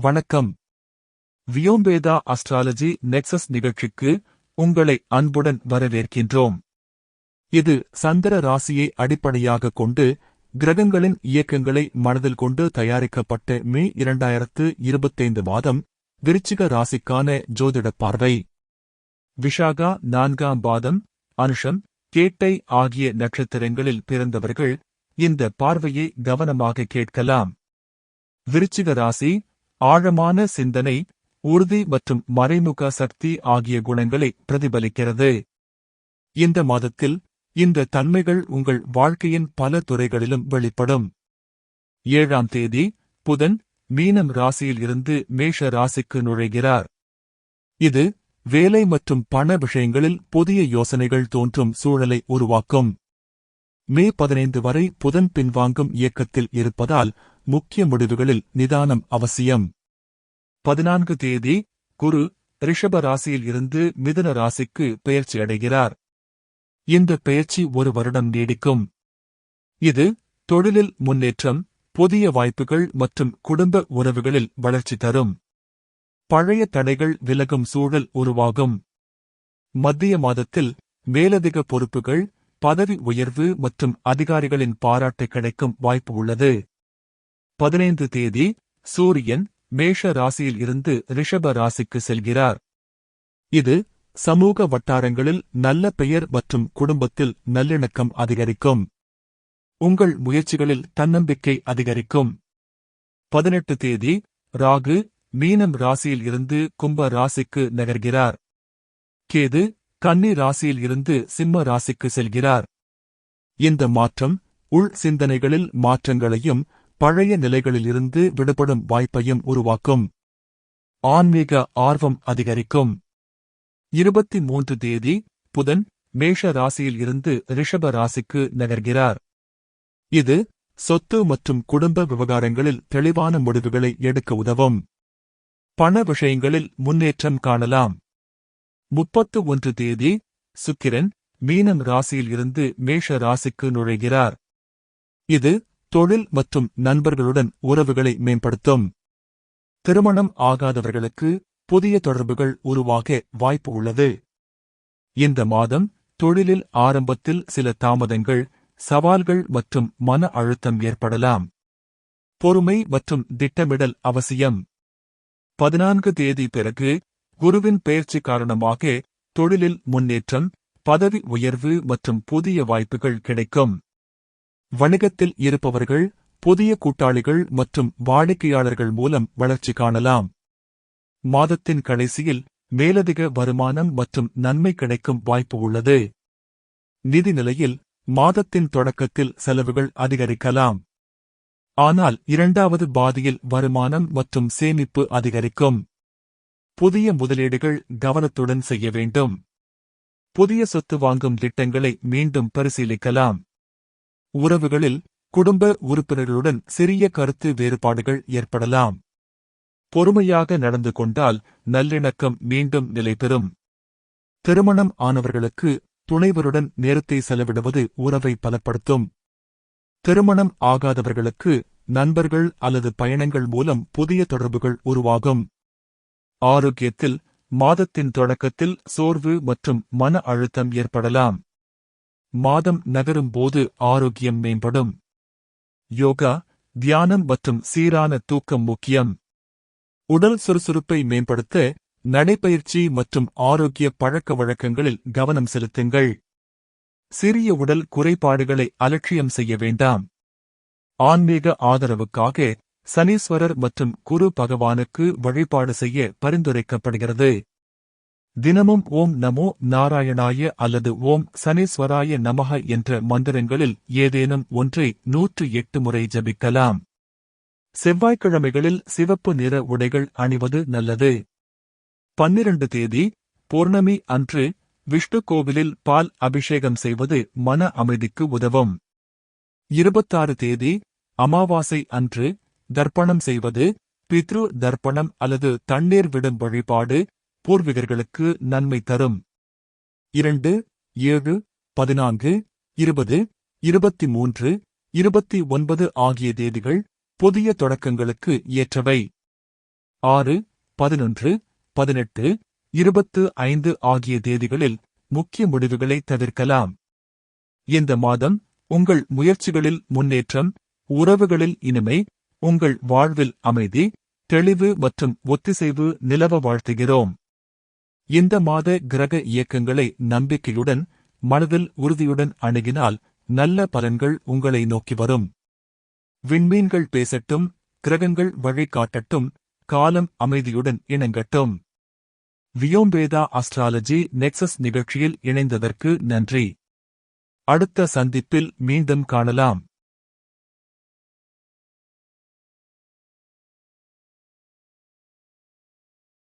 வணக்கம். வியோம்பேதா astrology nexus நிகழ்ச்சிக்கு உங்களை அன்புடன் வரவேற்கின்றோம். இது சந்திர ராசியை அடிப்படையாகக் கொண்டு கிரகங்களின் இயக்கங்களை மனதில் கொண்டு தயாரிக்கப்பட்ட மே இரண்டாயிரத்து இருபத்தைந்து மாதம் விருச்சிக ராசிக்கான ஜோதிட பார்வை. விஷாகா நான்காம் பாதம் அனுஷம் கேட்டை ஆகிய நட்சத்திரங்களில் பிறந்தவர்கள் இந்த பார்வையை கவனமாக கேட்கலாம். விருச்சிக ராசி ஆழமான சிந்தனை உறுதி மற்றும் மறைமுக சக்தி ஆகிய குணங்களை பிரதிபலிக்கிறது. இந்த மாதத்தில் இந்த தன்மைகள் உங்கள் வாழ்க்கையின் பல துறைகளிலும் வெளிப்படும். ஏழாம் தேதி புதன் மீனம் ராசியில் இருந்து மேஷ ராசிக்கு நுழைகிறார். இது வேலை மற்றும் பண விஷயங்களில் புதிய யோசனைகள் தோன்றும் சூழலை உருவாக்கும். மே பதினைந்து வரை புதன் பின்வாங்கும் இயக்கத்தில் இருப்பதால் முக்கிய முடிவுகளில் நிதானம் அவசியம். பதினான்கு தேதி குரு ரிஷப ராசியில் இருந்து மிதுன ராசிக்கு பெயர்ச்சியடைகிறார் இந்த பெயர்ச்சி ஒரு வருடம் நீடிக்கும். இது தொழிலில் முன்னேற்றம் புதிய வாய்ப்புகள் மற்றும் குடும்ப உறவுகளில் வளர்ச்சி தரும். பழைய தடைகள் விலகும் சூழல் உருவாகும். மத்திய மாதத்தில் மேலதிக பொறுப்புகள் பதவி உயர்வு மற்றும் அதிகாரிகளின் பாராட்டு கிடைக்கும் வாய்ப்பு உள்ளது. பதினைந்து தேதி சூரியன் மேஷ ராசியில் இருந்து ரிஷப ராசிக்கு செல்கிறார். இது சமூக வட்டாரங்களில் நல்ல பெயர் மற்றும் குடும்பத்தில் நல்லிணக்கம் அதிகரிக்கும். உங்கள் முயற்சிகளில் தன்னம்பிக்கை அதிகரிக்கும். பதினெட்டு தேதி ராகு மீனம் ராசியில் இருந்து கும்ப ராசிக்கு நகர்கிறார். கேது கன்னி ராசியில் இருந்து சிம்ம ராசிக்கு செல்கிறார். இந்த மாற்றம் உள் சிந்தனைகளில் மாற்றங்களையும் பழைய நிலைகளிலிருந்து விடுபடும் வாய்ப்பையும் உருவாக்கும். ஆன்மீக ஆர்வம் அதிகரிக்கும். இருபத்தி மூன்று தேதி புதன் மேஷ ராசியில் இருந்து ரிஷப ராசிக்கு நகர்கிறார். இது சொத்து மற்றும் குடும்ப விவகாரங்களில் தெளிவான முடிவுகளை எடுக்க உதவும். பண விஷயங்களில் முன்னேற்றம் காணலாம். முப்பத்து ஒன்று தேதி சுக்கிரன் மீனம் ராசியில் இருந்து மேஷ ராசிக்கு நுழைகிறார். இது தொழில் மற்றும் நண்பர்களுடன் உறவுகளை மேம்படுத்தும். திருமணம் ஆகாதவர்களுக்கு புதிய தொடர்புகள் உருவாக வாய்ப்பு உள்ளது. இந்த மாதம் தொழிலில் ஆரம்பத்தில் சில தாமதங்கள் சவால்கள் மற்றும் மன அழுத்தம் ஏற்படலாம். பொறுமை மற்றும் திட்டமிடல் அவசியம். பதினான்கு தேதி பிறகு குருவின் பெயர்ச்சி காரணமாக தொழிலில் முன்னேற்றம் பதவி உயர்வு மற்றும் புதிய வாய்ப்புகள் கிடைக்கும். வணிகத்தில் இருப்பவர்கள் புதிய கூட்டாளிகள் மற்றும் வாடிக்கையாளர்கள் மூலம் வளர்ச்சி காணலாம். மாதத்தின் கடைசியில் மேலதிக வருமானம் மற்றும் நன்மை கிடைக்கும் வாய்ப்பு உள்ளது. நிதி நிலையில் மாதத்தின் தொடக்கத்தில் செலவுகள் அதிகரிக்கலாம். ஆனால் இரண்டாவது பாதியில் வருமானம் மற்றும் சேமிப்பு அதிகரிக்கும். புதிய முதலீடுகள் கவனத்துடன் செய்ய வேண்டும். புதிய சொத்து வாங்கும் திட்டங்களை மீண்டும் பரிசீலிக்கலாம். உறவுகளில் குடும்ப உறுப்பினர்களுடன் சிறிய கருத்து வேறுபாடுகள் ஏற்படலாம். பொறுமையாக நடந்து கொண்டால் நல்லிணக்கம் மீண்டும் நிலைபெறும். திருமணம் ஆனவர்களுக்கு துணைவருடன் நேரத்தை செலவிடுவது உறவை பலப்படுத்தும். திருமணம் ஆகாதவர்களுக்கு நண்பர்கள் அல்லது பயணங்கள் மூலம் புதிய தொடர்புகள் உருவாகும். ஆரோக்கியத்தில் மாதத்தின் தொடக்கத்தில் சோர்வு மற்றும் மன அழுத்தம் ஏற்படலாம். மாதம் நகரும் போது ஆரோக்கியம் மேம்படும். யோகா தியானம் மற்றும் சீரான தூக்கம் முக்கியம். உடல் சுறுசுறுப்பை மேம்படுத்த நடைப்பயிற்சி மற்றும் ஆரோக்கிய பழக்க வழக்கங்களில் கவனம் செலுத்துங்கள். சிறிய உடல் குறைபாடுகளை அலட்சியம் செய்ய வேண்டாம். ஆன்மீக ஆதரவுக்காக சனீஸ்வரர் மற்றும் குரு பகவானுக்கு வழிபாடு செய்ய பரிந்துரைக்கப்படுகிறது. தினமும் ஓம் நமோ நாராயணாய அல்லது ஓம் சனீஸ்வராய நமக என்ற மந்திரங்களில் ஏதேனும் ஒன்றை நூற்று எட்டு முறை ஜபிக்கலாம். செவ்வாய்க்கிழமைகளில் சிவப்பு நிற உடைகள் அணிவது நல்லது. பன்னிரண்டு தேதி பௌர்ணமி அன்று விஷ்ணு கோவிலில் பால் அபிஷேகம் செய்வது மன அமைதிக்கு உதவும். இருபத்தாறு தேதி அமாவாசை அன்று தர்ப்பணம் செய்வது பித்ரு தர்ப்பணம் அல்லது தண்ணீர் விடும் வழிபாடு பூர்வீகர்களுக்கு நன்மை தரும். இரண்டு ஏழு பதினான்கு இருபது இருபத்தி மூன்று இருபத்தி ஒன்பது ஆகிய தேதிகள் புதிய தொடக்கங்களுக்கு ஏற்றவை. ஆறு பதினொன்று பதினெட்டு இருபத்து ஐந்து ஆகிய தேதிகளில் முக்கிய முடிவுகளை தவிர்க்கலாம். இந்த மாதம் உங்கள் முயற்சிகளில் முன்னேற்றம் உறவுகளில் இனிமை உங்கள் வாழ்வில் அமைதி தெளிவு மற்றும் ஒத்திசைவு நிலவ வாழ்த்துகிறோம். இந்த மாத கிரக இயக்கங்களை நம்பிக்கையுடன் மனதில் உறுதியுடன் அணுகினால் நல்ல பலன்கள் உங்களை நோக்கி வரும். விண்மீன்கள் பேசட்டும் கிரகங்கள் வழிகாட்டட்டும் காலம் அமைதியுடன் இணங்கட்டும். வியோம்பேதா அஸ்ட்ராலஜி நெக்சஸ் நிகழ்ச்சியில் இணைந்ததற்கு நன்றி. அடுத்த சந்திப்பில் மீண்டும் காணலாம்.